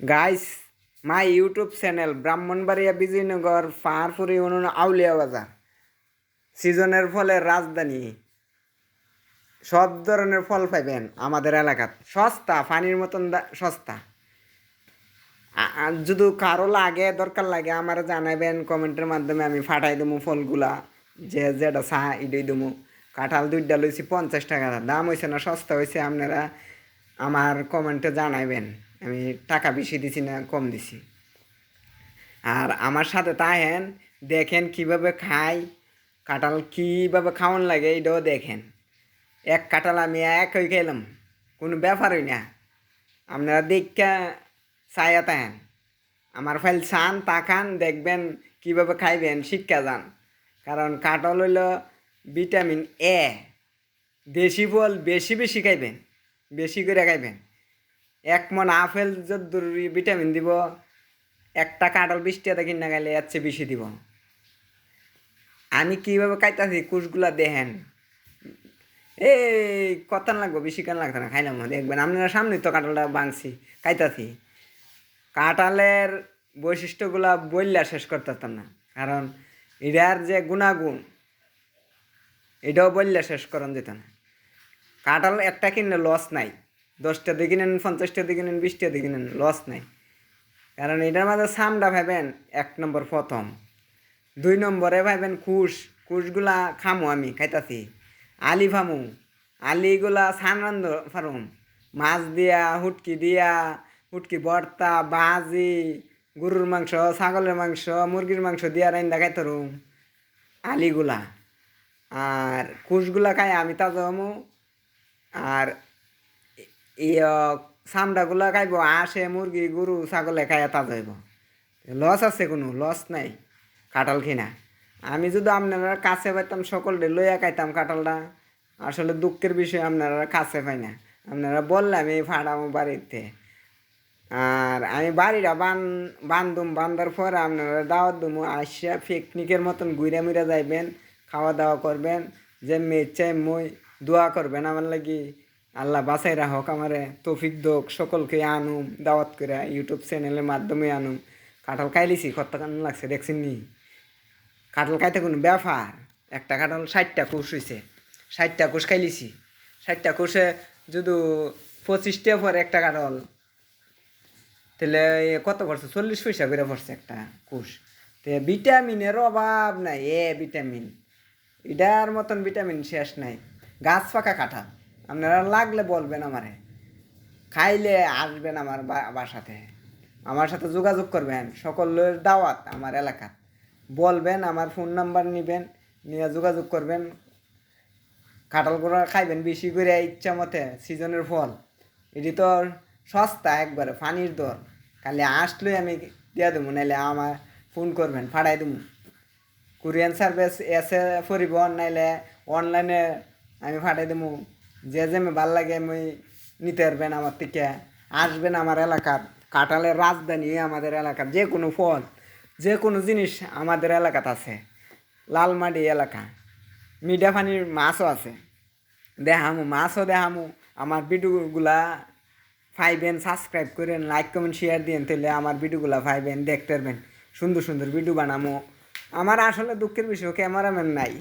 Guys my YouTube channel Brahmanbaria Bijoynagar Paharpur union Aulia Bazar সিজনের ফলের রাজধানী। সব ধরনের ফল পাইবেন আমাদের এলাকাত। সস্তা, পানির মতন সস্তা। যদি কারও লাগে, দরকার লাগে, আমার জানাবেন কমেন্টের মাধ্যমে আমি ফাটাই দেবো ফলগুলা। যে যেটা চা ইডই দেবো। কাঁঠাল দুইটা লইছি পঞ্চাশ টাকা। দাম হয়েছে না, সস্তা হয়েছে আপনারা আমার কমেন্টে জানাবেন আমি টাকা বেশি দিছি না, কম দিছি। আর আমার সাথে তাহেন, দেখেন কীভাবে খাই, কাঁঠাল কীভাবে খাওয়ান লাগে এটাও দেখেন। এক কাঁঠাল আমি এক হয়ে খেলাম, কোনো ব্যাপারই না। আপনারা দেখা চাইয়া তাহেন। আমার ফাইল চান তাকান দেখবেন কীভাবে খাইবেন, শিক্ষা যান। কারণ কাঁঠাল হইল ভিটামিন এ। দেশি ফল বেশি বেশি খাইবেন, বেশি করে খাইবেন। এক মন আপেল যদ্দুর ভিটামিন দিব একটা কাঁঠাল বিশ টাকা কিনা গেলে এর চেয়ে বেশি দিব। আমি কীভাবে খাইতাছি কুশগুলা দেখেন। এই কত লাগবো, বেশি কেন লাগতো না, খাইলাম দেখবেন আপনারা সামনে তো কাঁঠালটা বাংছি খাইতাছি। কাঁঠালের বৈশিষ্ট্যগুলা বললে শেষ করতে পারতাম না, কারণ এটার যে গুণাগুণ, এটাও বললে শেষ করান যেত না। কাঁঠাল একটা কিনলে লস নাই। দশটা দিয়ে নেন, পঞ্চাশটা দিয়ে নেন, বিশটা দিয়ে নেন লস নাই। কারণ এটার মাঝে সামটা ভাবেন এক নম্বর প্রথম। দুই নম্বরে ভাবেন কুশ, কুশগুলা খামো আমি, খাইতাছি। আলি ফামু, আলিগুলা সান রান্ধ ফারুম। মাছ দিয়া, হুটকি দিয়া, হুটকি ভর্তা বাজি গরুর মাংস, ছাগলের মাংস, মুরগির মাংস দিয়া রাইন্দা খাইতারুম, আলিগুলা। আর কুশগুলা খাই আমি তাজা আর ইয় চামড়াগুলা খাইব আসে মুরগি, গরু, ছাগলে খাইয়া তাজা হইব লস আছে কোনো, লস নাই, কাঁঠাল কিনা আমি যদি আপনারা কাছে পাইতাম সকলটা লইয়া খাইতাম কাঁঠালটা। আসলে দুঃখের বিষয়, আপনারা কাছে পাই না। আপনারা বললে আমি ফাড়াবো বাড়িতে। আর আমি বাড়িটা বান, বান্ধুম, বান্ধার পরে আপনারা দাওয়াত দুমু আসিয়া পিকনিকের মতন ঘুরে মুড়ে যাইবেন খাওয়া দাওয়া করবেন, যে মেয়ে মই, দোয়া করবেন আমার লাগি। আল্লাহ বাসাই রাখক, আমারে তৌফিক দোক, সকলকে আনুম, দাওয়াত করে ইউটিউব চ্যানেলের মাধ্যমে আনুম। কাঁঠাল খাইলিছি, কত কেন লাগছে দেখছেন নি? কাঁঠাল খাইতে কোনো ব্যাপার? একটা কাঁঠাল ষাটটা কোষ হয়েছে ষাটটা কোষ খাইলিছি। ষাটটা কোষে যদি পঁচিশটা পরে একটা কাঁঠাল, তাহলে কত পড়ছে? চল্লিশ পয়সা করে পড়ছে একটা কোষ। তো ভিটামিনের অভাব নাই, এ ভিটামিন। এটার মতন ভিটামিন শেষ নাই। গাছ পাকা কাঁঠাল। আপনারা লাগলে বলবেন আমারে। খাইলে আসবেন আমার বাসাতে। আমার সাথে যোগাযোগ করবেন। সকলের দাওয়াত আমার এলাকার। বলবেন, আমার ফোন নাম্বার নেবেন, নিয়ে যোগাযোগ করবেন। কাঁঠাল গোড়া খাইবেন বেশি করে ইচ্ছা মতে, সিজনের ফল। এটি তো সস্তা একবারে পানির দর। খালি আসলে আমি দিয়ে দেবো, নাইলে আমার ফোন করবেন ফাড়াই দেবো। কুরিয়ান সার্ভিস এসে পরিবহন নাইলে অনলাইনে আমি ফাটাই দেবো। যে যে ভালো লাগে আমি নিতে পারবেন আমার থেকে। আসবেন আমার এলাকার, কাঁঠালের রাজধানী আমাদের এলাকার, যে কোনো ফল, যে কোনো জিনিস আমাদের এলাকাত আছে। লালমাটি এলাকা, মিঠা পানির মাছও আছে। দেখামু, মাছও দেখামু। আমার ভিডিওগুলা পাইবেন সাবস্ক্রাইব করেন লাইক কমেন্ট শেয়ার দিন তাহলে আমার ভিডিওগুলা পাইবেন, দেখতে পারবেন। সুন্দর সুন্দর ভিডিও বানামো। আমার আসলে দুঃখের বিষয় ক্যামেরাম্যান নাই।